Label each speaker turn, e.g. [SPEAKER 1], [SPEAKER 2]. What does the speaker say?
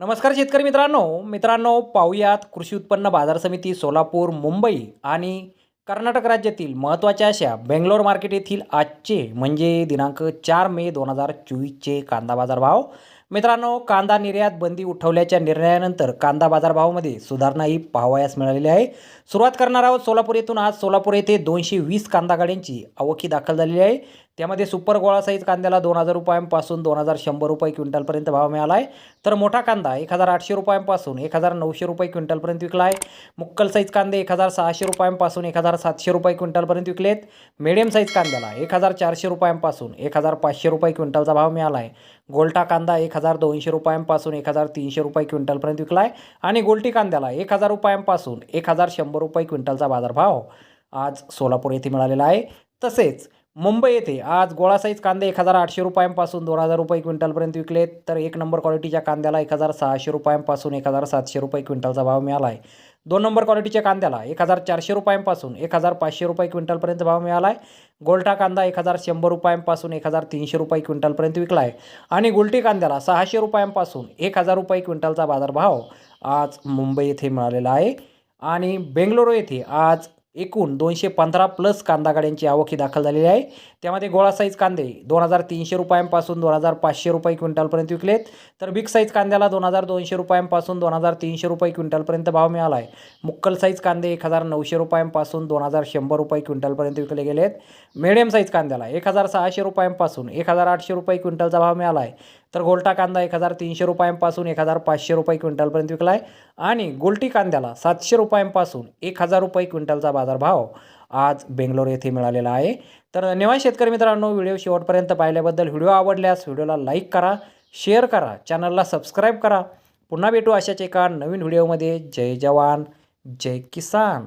[SPEAKER 1] नमस्कार शेतकरी मित्रांनो. मित्रांनो पाहुयात कृषी उत्पन्न बाजार समिती सोलापूर मुंबई आणि कर्नाटक राज्यातील महत्त्वाच्या अशा बेंगलोर मार्केट येथील आजचे म्हणजे दिनांक चार मे दोन हजार चोवीसचे कांदा बाजार भाव. मित्रांनो कांदा निर्यात बंदी उठवल्याच्या निर्णयानंतर कांदा बाजारभावामध्ये सुधारणा ही पाहावयास मिळालेली आहे. सुरुवात करणार आहोत सोलापूर येथून. आज सोलापूर येथे दोनशे वीस कांदा गाड्यांची आवकी दाखल झालेली आहे. त्यामध्ये सुपर गोळा साईज कांद्याला दोन हजार रुपयांपासून दोन हजार शंभर रुपये क्विंटलपर्यंत भाव मिळाला आहे. तर मोठा कांदा एक हजार आठशे रुपयांपासून एक हजार नऊशे रुपये क्विंटलपर्यंत विकला आहे. मुक्कल साईज कांदे एक हजार सहाशे रुपयांपासून एक हजार सातशे रुपये क्विंटलपर्यंत विकलेत. मिडियम साईज कांद्याला एक हजार चारशे रुपयांपासून एक हजार पाचशे रुपये क्विंटलचा भाव मिळाला आहे. गोल्टा कांदा एक हजार दोनशे रुपयांपासून एक हजार तीनशे रुपये क्विंटलपर्यंत विकला आहे आणि गोल्टी कांद्याला एक हजार रुपयांपासून एक हजार शंभर रुपये क्विंटलचा बाजारभाव आज सोलापूर येथे मिळालेला आहे. तसेच मुंबई येथे आज गोळा साईज कांदे एक हजार आठशे रुपयांपासून दोन हजार रुपये क्विंटलपर्यंत विकलेत. तर एक नंबर क्वालिटीच्या कांद्याला एक हजार सहाशे रुपयांपासून एक हजार सातशे रुपये क्विंटलचा भाव मिळाला आहे दोन नंबर क्वालिटीच्या कांद्याला एक हजार चारशे रुपयांपासून एक हजार पाचशे रुपये क्विंटलपर्यंत भाव मिळाला आहे गोल्टा कांदा एक हजार शंभर रुपयांपासून एक हजार तीनशे रुपये क्विंटलपर्यंत विकला आहे आणि गुलटी कांद्याला सहाशे रुपयांपासून एक हजार रुपये क्विंटलचा बाजारभाव आज मुंबई येथे मिळालेला आहे. आणि बेंगलोर येथे आज एकूण दोनशे पंधरा प्लस कांदा गाड्यांची आवकी दाखल झालेली आहे. त्यामध्ये गोळा साईज कांदे दोन हजार तीनशे रुपयांपासून दोन हजार पाचशे रुपये क्विंटलपर्यंत विकलेत. तर बिग साईज कांद्याला दोन हजार दोनशे रुपयांपासून दोन हजार तीनशे रुपये क्विंटलपर्यंत भाव मिळाला आहे मुक्कल साईज कांदे एक हजार नऊशे रुपयांपासून दोन हजार शंभर रुपये क्विंटलपर्यंत विकले गेलेत. मिडियम साईज कांद्याला एक हजार सहाशे रुपयांपासून एक हजार आठशे रुपये क्विंटलचा भाव मिळाला आहे तर गोल्टा कांदा एक हजार तीनशे रुपयांपासून एक हजार पाचशे रुपये क्विंटलपर्यंत विकला आहे आणि गोल्टी कांद्याला सातशे रुपयांपासून एक हजार रुपये क्विंटलचा बाजारभाव आज बेंगलोर येथे मिळालेला आहे. तर निवास शेतकरी मित्रांनो व्हिडिओ शेवटपर्यंत पाहिल्याबद्दल व्हिडिओ आवडल्यास व्हिडिओला लाईक करा शेअर करा चॅनलला सबस्क्राईब करा. पुन्हा भेटू अशाच एका नवीन व्हिडिओमध्ये. जय जवान जय किसान.